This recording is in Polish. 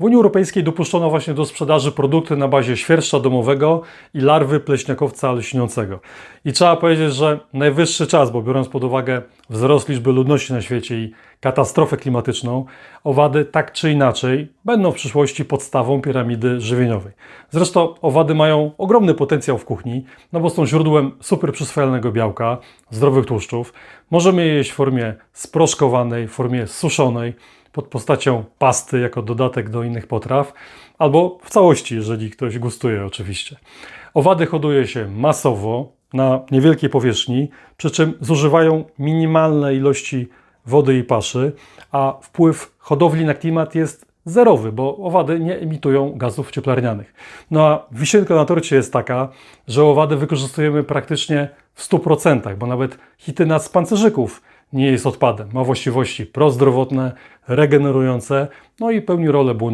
W Unii Europejskiej dopuszczono właśnie do sprzedaży produkty na bazie świerszcza domowego i larwy pleśniakowca lśniącego. I trzeba powiedzieć, że najwyższy czas, bo biorąc pod uwagę wzrost liczby ludności na świecie i katastrofę klimatyczną, owady tak czy inaczej będą w przyszłości podstawą piramidy żywieniowej. Zresztą owady mają ogromny potencjał w kuchni, no bo są źródłem super przyswajalnego białka, zdrowych tłuszczów. Możemy je jeść w formie sproszkowanej, w formie suszonej, pod postacią pasty jako dodatek do innych potraw, albo w całości, jeżeli ktoś gustuje oczywiście. Owady hoduje się masowo na niewielkiej powierzchni, przy czym zużywają minimalne ilości wody i paszy, a wpływ hodowli na klimat jest zerowy, bo owady nie emitują gazów cieplarnianych. No a wisienka na torcie jest taka, że owady wykorzystujemy praktycznie w 100%, bo nawet chityna z pancerzyków nie jest odpadem. Ma właściwości prozdrowotne, regenerujące, no i pełni rolę błonnika.